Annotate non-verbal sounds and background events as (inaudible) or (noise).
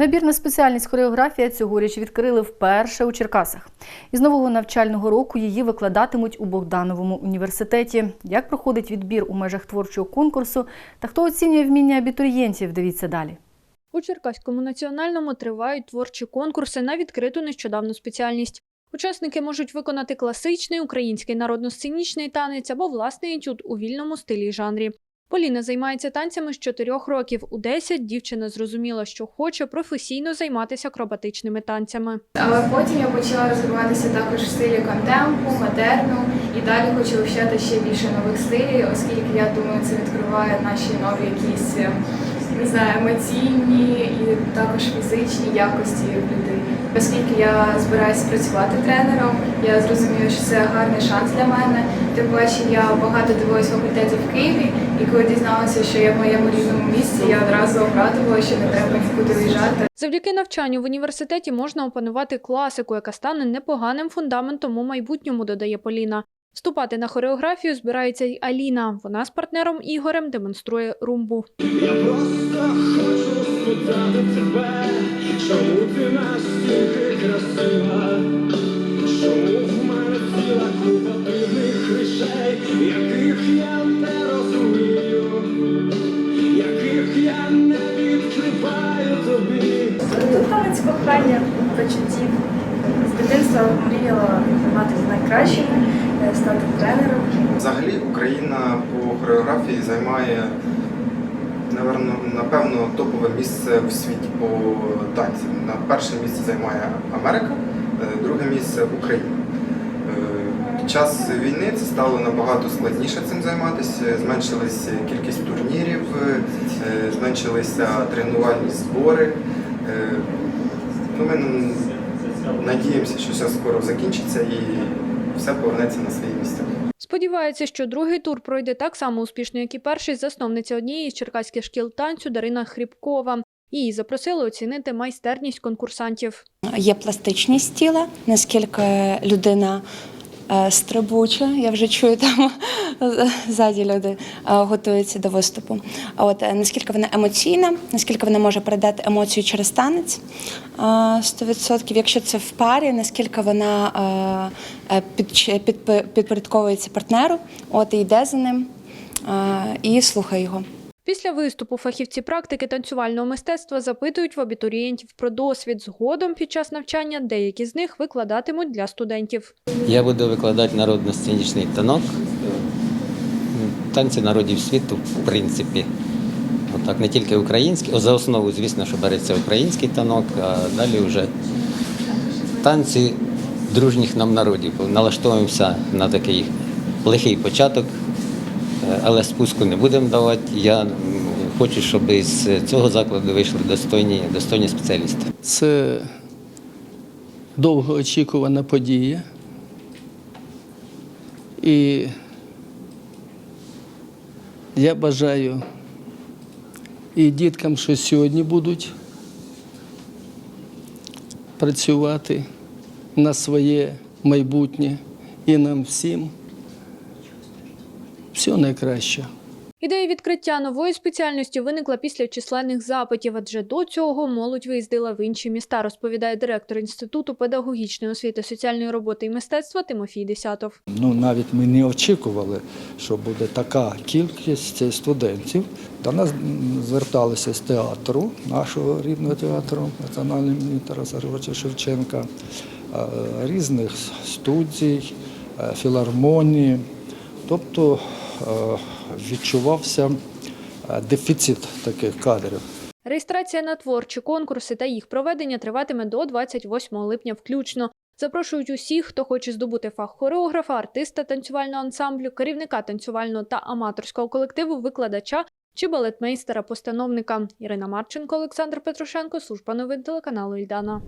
Набір на спеціальність хореографія цьогоріч відкрили вперше у Черкасах. Із нового навчального року її викладатимуть у Богдановому університеті. Як проходить відбір у межах творчого конкурсу та хто оцінює вміння абітурієнтів, дивіться далі. У Черкаському національному тривають творчі конкурси на відкриту нещодавну спеціальність. Учасники можуть виконати класичний український народно-сценічний танець або власний етюд у вільному стилі й жанрі. Поліна займається танцями з чотирьох років. У 10 дівчина зрозуміла, що хоче професійно займатися акробатичними танцями. Але потім я почала розвиватися також в стилі контемпу, модерну і далі хочу вивчати ще більше нових стилів, оскільки я думаю, це відкриває наші нові якісь не знаю, емоційні і також фізичні якості в. Оскільки я збираюся працювати тренером, я зрозуміла, що це гарний шанс для мене. Тим паче я багато дивилась факультетів в Києві, і коли дізналася, що я в моєму рідному місці, я одразу обрадувала, що не треба нікуди виїжджати. Завдяки навчанню в університеті можна опанувати класику, яка стане непоганим фундаментом у майбутньому, додає Поліна. Вступати на хореографію збирається й Аліна. Вона з партнером Ігорем демонструє румбу. Я просто хочу спитати тебе, чому ти настільки красива, чому в мене ціла купа дивних речей, яких я не розумію, яких я не відкриваю тобі. Танець кохання, почуттів. З дитинства мріяла мати з найкращими, е, стати тренером. Взагалі Україна по хореографії займає напевно топове місце в світі по танцям. На перше місце займає Америка, е, друге місце Україна. Е, Під час війни це стало набагато складніше цим займатися. Зменшилася кількість турнірів, зменшилися тренувальні збори. Ну, ми надіємося, що все скоро закінчиться і все повернеться на свої місця. Сподівається, що другий тур пройде так само успішно, як і перший, засновниця однієї з черкаських шкіл танцю Дарина Хрібкова. Її запросили оцінити майстерність конкурсантів. Є пластичність тіла, наскільки людина стрибуча, я вже чую там (laughs) ззаді люди е, готуються до виступу. А От е, наскільки вона емоційна, наскільки вона може передати емоцію через танець е, 100%. Якщо це в парі, наскільки вона е, е, підпорядковується партнеру, от і йде за ним е, і слухає його. Після виступу фахівці практики танцювального мистецтва запитують в абітурієнтів про досвід. Згодом під час навчання деякі з них викладатимуть для студентів. Я буду викладати народно-сценічний танок, танці народів світу, в принципі. Отак, не тільки український, за основу, звісно, що береться український танок, а далі вже танці дружніх нам народів. Налаштовуємося на такий лихий початок, але спуску не будемо давати. Я хочу, щоб з цього закладу вийшли достойні, достойні спеціалісти. Це довгоочікувана подія. І я бажаю і діткам, що сьогодні будуть працювати на своє майбутнє і нам всім всього найкращого. Ідея відкриття нової спеціальності виникла після численних запитів, адже до цього молодь виїздила в інші міста, розповідає директор Інституту педагогічної освіти, соціальної роботи і мистецтва Тимофій Десятов. Ну, навіть ми не очікували, що буде така кількість студентів. До нас зверталися з театру, нашого рідного театру, національного імені Тараса Григоровича Шевченка, е, різних студій, е, філармонії. Тобто відчувався е, дефіцит таких кадрів. Реєстрація на творчі конкурси та їх проведення триватиме до 28 липня включно. Запрошують усіх, хто хоче здобути фах хореографа, артиста танцювального ансамблю, керівника танцювального та аматорського колективу, викладача чи балетмейстера-постановника. Ірина Марченко, Олександр Петрушенко, служба новин телеканалу Ільдана.